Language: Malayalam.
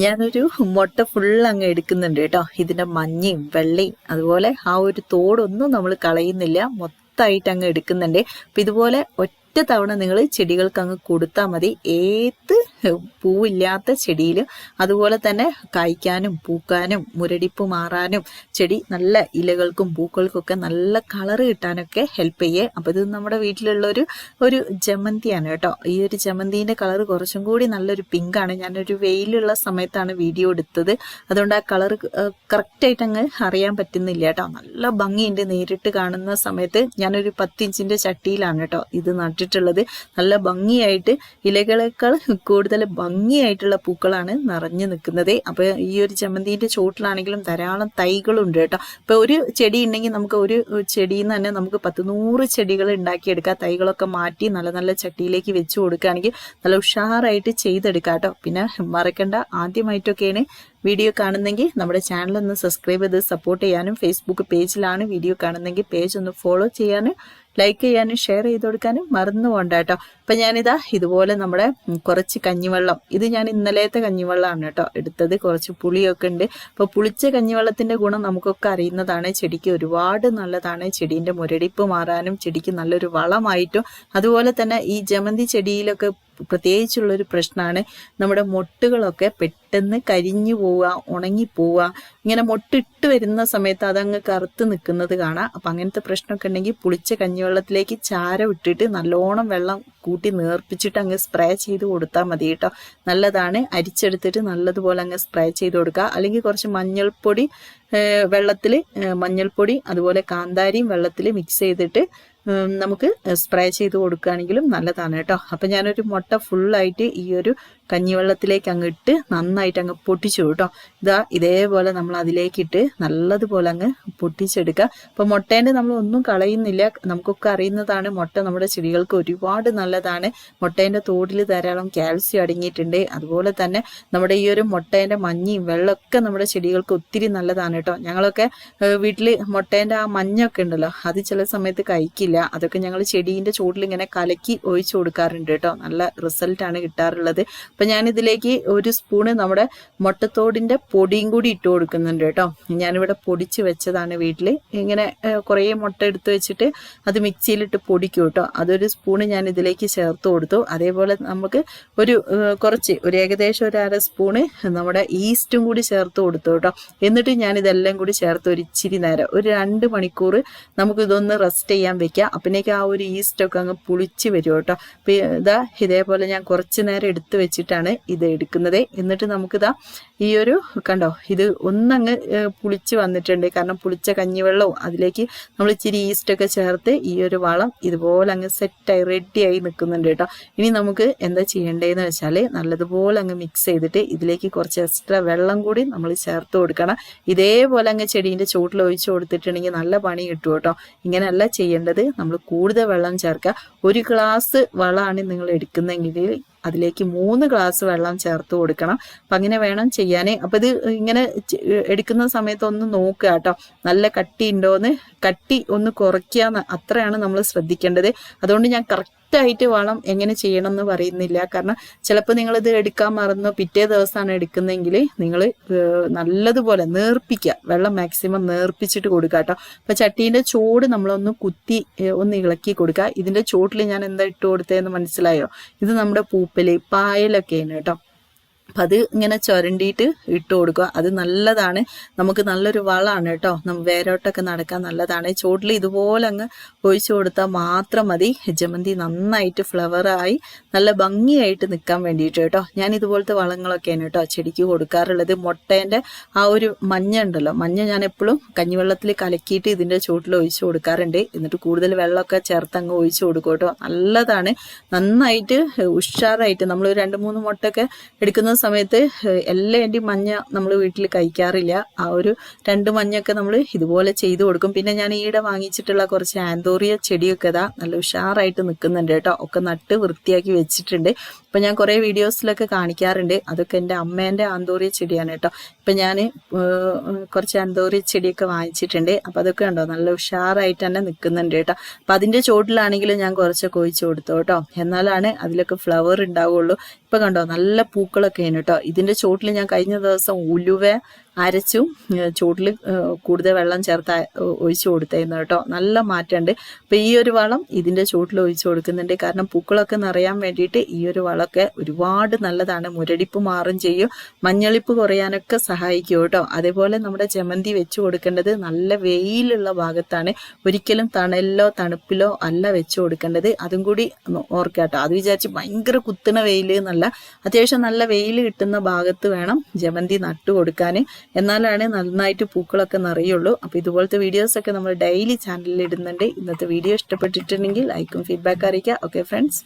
ഞാനൊരു മുട്ട ഫുൾ അങ്ങ് എടുക്കുന്നുണ്ട് കേട്ടോ. ഇതിന്റെ മഞ്ഞയും വെള്ളയും അതുപോലെ ആ ഒരു തോടൊന്നും നമ്മൾ കളയുന്നില്ല. മൊത്തമായിട്ട് അങ്ങ് എടുക്കുന്നുണ്ട്. അപ്പൊ ഇതുപോലെ ഒറ്റ തവണ നിങ്ങൾ ചെടികൾക്ക് അങ്ങ് കൊടുത്താൽ മതി. ഏത് പൂവില്ലാത്ത ചെടിയിലും അതുപോലെ തന്നെ കായ്ക്കാനും പൂക്കാനും മുരടിപ്പ് മാറാനും ചെടി നല്ല ഇലകൾക്കും പൂക്കൾക്കൊക്കെ നല്ല കളർ കിട്ടാനൊക്കെ ഹെൽപ്പ് ചെയ്യേ. അപ്പോൾ ഇത് നമ്മുടെ വീട്ടിലുള്ള ഒരു ഒരു ജമന്തിയാണ് കേട്ടോ. ഈ ഒരു ജമന്തിന്റെ കളർ കുറച്ചും കൂടി നല്ലൊരു പിങ്കാണ്. ഞാനൊരു വെയിലുള്ള സമയത്താണ് വീഡിയോ എടുത്തത്. അതുകൊണ്ട് ആ കളർ കറക്റ്റായിട്ട് അങ്ങ് അറിയാൻ പറ്റുന്നില്ല കേട്ടോ. നല്ല ഭംഗിയുണ്ട് നേരിട്ട് കാണുന്ന സമയത്ത്. ഞാനൊരു പത്തിഞ്ചിന്റെ ചട്ടിയിലാണ് കേട്ടോ ഇത് നട്ടിട്ടുള്ളത്. നല്ല ഭംഗിയായിട്ട് ഇലകളെക്കാൾ കൂടുതൽ ഭംഗിയായിട്ടുള്ള പൂക്കളാണ് നിറഞ്ഞു നിൽക്കുന്നത്. അപ്പോൾ ഈ ഒരു ചമ്മന്തിന്റെ ചോട്ടിലാണെങ്കിലും ധാരാളം തൈകളുണ്ട് കേട്ടോ. ഇപ്പോൾ ഒരു ചെടി ഉണ്ടെങ്കിൽ നമുക്ക് ഒരു ചെടിയിൽ നിന്ന് തന്നെ നമുക്ക് പത്ത് നൂറ് ചെടികൾ ഉണ്ടാക്കിയെടുക്കാം. തൈകളൊക്കെ മാറ്റി നല്ല നല്ല ചട്ടിയിലേക്ക് വെച്ച് കൊടുക്കുകയാണെങ്കിൽ നല്ല ഉഷാറായിട്ട് ചെയ്തെടുക്കാം കേട്ടോ. പിന്നെ മറക്കണ്ട ആദ്യമായിട്ടൊക്കെയാണ് വീഡിയോ കാണുന്നെങ്കിൽ നമ്മുടെ ചാനൽ ഒന്ന് സബ്സ്ക്രൈബ് ചെയ്ത് സപ്പോർട്ട് ചെയ്യാനും ഫേസ്ബുക്ക് പേജിലാണ് വീഡിയോ കാണുന്നെങ്കിൽ പേജ് ഒന്ന് ഫോളോ ചെയ്യാനും ലൈക്ക് ചെയ്യാനും ഷെയർ ചെയ്ത് കൊടുക്കാനും മറന്നു പോകണ്ട കേട്ടോ. അപ്പം ഞാനിതാ ഇതുപോലെ നമ്മുടെ കുറച്ച് കഞ്ഞിവെള്ളം. ഇത് ഞാൻ ഇന്നലത്തെ കഞ്ഞിവെള്ളമാണ് കേട്ടോ എടുത്തത്. കുറച്ച് പുളിയൊക്കെ ഉണ്ട്. അപ്പോൾ പുളിച്ച കഞ്ഞിവെള്ളത്തിന്റെ ഗുണം നമുക്കൊക്കെ അറിയുന്നതാണ്. ചെടിക്ക് ഒരുപാട് നല്ലതാണ്. ചെടീന്റെ മുരടിപ്പ് മാറാനും ചെടിക്ക് നല്ലൊരു വളമായിട്ടും അതുപോലെ തന്നെ ഈ ജമന്തി ചെടിയിലൊക്കെ പ്രത്യേകിച്ചുള്ളൊരു പ്രശ്നമാണ് നമ്മുടെ മൊട്ടുകളൊക്കെ പെട്ടെന്ന് കരിഞ്ഞു പോവുക ഉണങ്ങി പോവുക. ഇങ്ങനെ മൊട്ടിട്ട് വരുന്ന സമയത്ത് അതങ്ങ് കറുത്ത് നിൽക്കുന്നത് കാണാം. അപ്പം അങ്ങനത്തെ പ്രശ്നമൊക്കെ ഉണ്ടെങ്കിൽ പുളിച്ച കഞ്ഞിവെള്ളത്തിലേക്ക് ചാര വിട്ടിട്ട് നല്ലോണം വെള്ളം കൂട്ടി നേർപ്പിച്ചിട്ട് അങ്ങ് സ്പ്രേ ചെയ്ത് കൊടുത്താൽ മതി കേട്ടോ. നല്ലതാണ്. അരിച്ചെടുത്തിട്ട് നല്ലതുപോലെ അങ്ങ് സ്പ്രേ ചെയ്ത് കൊടുക്കുക. അല്ലെങ്കിൽ കുറച്ച് മഞ്ഞൾപ്പൊടി വെള്ളത്തിൽ മഞ്ഞൾപ്പൊടി അതുപോലെ കാന്താരിയും വെള്ളത്തിൽ മിക്സ് ചെയ്തിട്ട് നമുക്ക് സ്പ്രേ ചെയ്ത് കൊടുക്കുകയാണെങ്കിലും നല്ലതാണ് കേട്ടോ. അപ്പം ഞാനൊരു മുട്ട ഫുള്ളായിട്ട് ഈ ഒരു കഞ്ഞിവെള്ളത്തിലേക്ക് അങ്ങ് ഇട്ട് നന്നായിട്ട് അങ്ങ് പൊട്ടിച്ചു കേട്ടോ ഇതാ ഇതേപോലെ നമ്മൾ അതിലേക്കിട്ട് നല്ലതുപോലെ അങ്ങ് പൊട്ടിച്ചെടുക്കുക അപ്പം മുട്ടേന്റെ നമ്മൾ ഒന്നും കളയുന്നില്ല. നമുക്കൊക്കെ അറിയുന്നതാണ് മുട്ട നമ്മുടെ ചെടികൾക്ക് ഒരുപാട് നല്ലതാണ്. മുട്ടേന്റെ തോടിൽ ധാരാളം കാൽസ്യം അടങ്ങിയിട്ടുണ്ട്. അതുപോലെ തന്നെ നമ്മുടെ ഈ ഒരു മുട്ടേന്റെ മഞ്ഞയും വെള്ളമൊക്കെ നമ്മുടെ ചെടികൾക്ക് ഒത്തിരി നല്ലതാണ് കേട്ടോ ഞങ്ങളൊക്കെ വീട്ടിൽ മുട്ടേന്റെ ആ മഞ്ഞൊക്കെ ഉണ്ടല്ലോ അത് ചില സമയത്ത് കഴിക്കില്ല. അതൊക്കെ ഞങ്ങൾ ചെടീന്റെ ചൂടിൽ ഇങ്ങനെ കലക്കി ഒഴിച്ചു കൊടുക്കാറുണ്ട് കേട്ടോ നല്ല റിസൾട്ടാണ് കിട്ടാറുള്ളത്. അപ്പം ഞാനിതിലേക്ക് ഒരു സ്പൂണ് നമ്മുടെ മുട്ടത്തോടിന്റെ പൊടിയും കൂടി ഇട്ട് കൊടുക്കുന്നുണ്ട് കേട്ടോ. ഞാനിവിടെ പൊടിച്ച് വെച്ചതാണ് വീട്ടിൽ ഇങ്ങനെ കുറേ മുട്ട എടുത്ത് വെച്ചിട്ട് അത് മിക്സിയിലിട്ട് പൊടിക്കും കേട്ടോ. അതൊരു സ്പൂണ് ഞാൻ ഇതിലേക്ക് ചേർത്ത് കൊടുത്തു. അതേപോലെ നമുക്ക് ഒരു കുറച്ച് ഒരു ഏകദേശം ഒരു അര സ്പൂണ് നമ്മുടെ ഈസ്റ്റും കൂടി ചേർത്ത് കൊടുത്തു കേട്ടോ. എന്നിട്ട് ഞാൻ ഇതെല്ലാം കൂടി ചേർത്ത് ഒരു ഇച്ചിരി നേരം ഒരു രണ്ട് മണിക്കൂർ നമുക്ക് ഇതൊന്ന് റെസ്റ്റ് ചെയ്യാൻ വെക്കാം. അപ്പനേക്ക് ആ ഒരു ഈസ്റ്റൊക്കെ അങ്ങ് പുളിച്ച് വരും കേട്ടോ. ഇതാ ഇതേപോലെ ഞാൻ കുറച്ച് നേരം എടുത്ത് വെച്ചിട്ടാണ് ഇത് എടുക്കുന്നത്. എന്നിട്ട് നമുക്കിതാ ഈ ഒരു കണ്ടോ ഇത് ഒന്നങ്ങ് പുളിച്ച് വന്നിട്ടുണ്ട്. കാരണം പുളിച്ച കഞ്ഞിവെള്ളവും അതിലേക്ക് നമ്മൾ ഇച്ചിരി ഈസ്റ്റ് ഒക്കെ ചേർത്ത് ഈ ഒരു വളം ഇതുപോലെ അങ്ങ് സെറ്റായി റെഡിയായി നിൽക്കുന്നുണ്ട് കേട്ടോ. ഇനി നമുക്ക് എന്താ ചെയ്യേണ്ടതെന്ന് വെച്ചാൽ നല്ലതുപോലെ അങ്ങ് മിക്സ് ചെയ്തിട്ട് ഇതിലേക്ക് കുറച്ച് എക്സ്ട്രാ വെള്ളം കൂടി നമ്മൾ ചേർത്ത് കൊടുക്കണം. ഇതേപോലെ അങ്ങ് ചെടീന്റെ ചുവട്ടിൽ ഒഴിച്ച് കൊടുത്തിട്ടുണ്ടെങ്കിൽ നല്ല പണി കിട്ടും കേട്ടോ. ഇങ്ങനെയല്ല ചെയ്യേണ്ടത്. നമ്മൾ കൂടുതൽ വെള്ളം ചേർക്കുക. ഒരു ഗ്ലാസ് വളമാണ് നിങ്ങൾ എടുക്കുന്നെങ്കിൽ അതിലേക്ക് മൂന്ന് ഗ്ലാസ് വെള്ളം ചേർത്ത് കൊടുക്കണം. അപ്പം അങ്ങനെ വേണം ചെയ്യാൻ അപ്പം ഇത് ഇങ്ങനെ എടുക്കുന്ന സമയത്ത് ഒന്ന് നോക്കുക കേട്ടോ. നല്ല കട്ടി ഉണ്ടോന്ന് കട്ടി ഒന്ന് കുറയ്ക്കുക അത്രയാണ് നമ്മൾ ശ്രദ്ധിക്കേണ്ടത്. അതുകൊണ്ട് ഞാൻ കറക്റ്റായിട്ട് വളം എങ്ങനെ ചെയ്യണം എന്ന് പറയുന്നില്ല. കാരണം ചിലപ്പോൾ നിങ്ങൾ ഇത് എടുക്കാൻ മറന്നോ പിറ്റേ ദിവസമാണ് എടുക്കുന്നതെങ്കിൽ നിങ്ങൾ നല്ലതുപോലെ നേർപ്പിക്കുക. വെള്ളം മാക്സിമം നേർപ്പിച്ചിട്ട് കൊടുക്കുക കേട്ടോ. അപ്പം ചട്ടീന്റെ ചോട് നമ്മളൊന്ന് കുത്തി ഒന്ന് ഇളക്കി കൊടുക്കുക. ഇതിന്റെ ചോട്ടിൽ ഞാൻ എന്താ ഇട്ട് കൊടുത്തതെന്ന് മനസ്സിലായോ? ഇത് നമ്മുടെ പൂപ്പൽ പായലൊക്കെയാണ് കേട്ടോ. അപ്പം അത് ഇങ്ങനെ ചുരണ്ടിയിട്ട് ഇട്ട് കൊടുക്കുക. അത് നല്ലതാണ്. നമുക്ക് നല്ലൊരു വളമാണ് കേട്ടോ. നമ്മൾ വേരോട്ടൊക്കെ നടക്കാൻ നല്ലതാണ്. ചോട്ടിൽ ഇതുപോലെ അങ്ങ് ഒഴിച്ചു കൊടുത്താൽ മാത്രം മതി. ജമന്തി നന്നായിട്ട് ഫ്ലവറായി നല്ല ഭംഗിയായിട്ട് നിൽക്കാൻ വേണ്ടിയിട്ട് കേട്ടോ. ഞാൻ ഇതുപോലത്തെ വളങ്ങളൊക്കെയാണ് കേട്ടോ ചെടിക്ക് കൊടുക്കാറുള്ളത്. മുട്ടേന്റെ ആ ഒരു മഞ്ഞ ഉണ്ടല്ലോ. മഞ്ഞ ഞാൻ എപ്പോഴും കഞ്ഞിവെള്ളത്തിൽ കലക്കിയിട്ട് ഇതിന്റെ ചുവട്ടിൽ ഒഴിച്ചു കൊടുക്കാറുണ്ട്. എന്നിട്ട് കൂടുതൽ വെള്ളമൊക്കെ ചേർത്ത് അങ്ങ് ഒഴിച്ചു കൊടുക്കും കേട്ടോ. നല്ലതാണ്. നന്നായിട്ട് ഉഷാറായിട്ട് നമ്മൾ രണ്ട് മൂന്ന് മുട്ടൊക്കെ എടുക്കുന്ന സമയത്ത് എല്ലാം എന്റെ മഞ്ഞ നമ്മൾ വീട്ടിൽ കഴിക്കാറില്ല. ആ ഒരു രണ്ട് മഞ്ഞൊക്കെ നമ്മൾ ഇതുപോലെ ചെയ്തു കൊടുക്കും. പിന്നെ ഞാൻ ഈയിടെ വാങ്ങിച്ചിട്ടുള്ള കുറച്ച് ആന്തോറിയ ചെടിയൊക്കെ ഇതാ നല്ല ഉഷാറായിട്ട് നിൽക്കുന്നുണ്ട് കേട്ടോ. ഒക്കെ നട്ട് വൃത്തിയാക്കി വെച്ചിട്ടുണ്ട്. ഇപ്പൊ ഞാൻ കുറേ വീഡിയോസിലൊക്കെ കാണിക്കാറുണ്ട്. അതൊക്കെ എന്റെ അമ്മേന്റെ അന്തോറിയ ചെടിയാണ് കേട്ടോ. ഇപ്പൊ ഞാൻ കുറച്ച് അന്തോറിയ ചെടിയൊക്കെ വാങ്ങിച്ചിട്ടുണ്ട്. അപ്പൊ അതൊക്കെ ഉണ്ടോ നല്ല ഉഷാറായിട്ട് തന്നെ നിൽക്കുന്നുണ്ട് കേട്ടോ. അപ്പൊ അതിന്റെ ചോട്ടിലാണെങ്കിലും ഞാൻ കുറച്ചൊക്കെ ഒഴിച്ചു കൊടുത്തു കേട്ടോ. എന്നാലാണ് അതിലൊക്കെ ഫ്ലവർ ഉണ്ടാവുള്ളൂ. ഇപ്പൊ കണ്ടോ നല്ല പൂക്കളൊക്കെ ആണ് കേട്ടോ. ഇതിന്റെ ചോട്ടിൽ ഞാൻ കഴിഞ്ഞ ദിവസം ഉലുവ അരച്ചും. ചൂടിൽ കൂടുതൽ വെള്ളം ചേർത്ത് ഒഴിച്ചു കൊടുത്തേന്ന് കേട്ടോ. നല്ല മാറ്റമുണ്ട്. അപ്പോൾ ഈ ഒരു വളം ഇതിന്റെ ചൂട്ടിൽ ഒഴിച്ചു കൊടുക്കുന്നുണ്ട്. കാരണം പൂക്കളൊക്കെ നിറയാൻ വേണ്ടിയിട്ട് ഈ ഒരു വളമൊക്കെ ഒരുപാട് നല്ലതാണ്. മുരടിപ്പ് മാറും ചെയ്യും. മഞ്ഞളിപ്പ് കുറയാനൊക്കെ സഹായിക്കും കേട്ടോ. അതേപോലെ നമ്മുടെ ജമന്തി വെച്ചു കൊടുക്കേണ്ടത് നല്ല വെയിലുള്ള ഭാഗത്താണ്. ഒരിക്കലും തണലിലോ തണുപ്പിലോ അല്ല വെച്ചു കൊടുക്കേണ്ടത്. അതും കൂടി ഓർക്കാട്ടോ അത് വിചാരിച്ച് ഭയങ്കര കുത്തണ വെയിൽ എന്നല്ല. അത്യാവശ്യം നല്ല വെയിൽ കിട്ടുന്ന ഭാഗത്ത് വേണം ജമന്തി നട്ടു കൊടുക്കാൻ എന്നാലാണ് നന്നായിട്ട് പൂക്കളൊക്കെ നിറയുള്ളൂ. അപ്പോൾ ഇതുപോലത്തെ വീഡിയോസൊക്കെ നമ്മൾ ഡെയിലി ചാനലിൽ ഇടുന്നുണ്ട്. ഇന്നത്തെ വീഡിയോ ഇഷ്ടപ്പെട്ടിട്ടുണ്ടെങ്കിൽ ലൈക്കും ഫീഡ്ബാക്ക് അറിയിക്കുക. Okay friends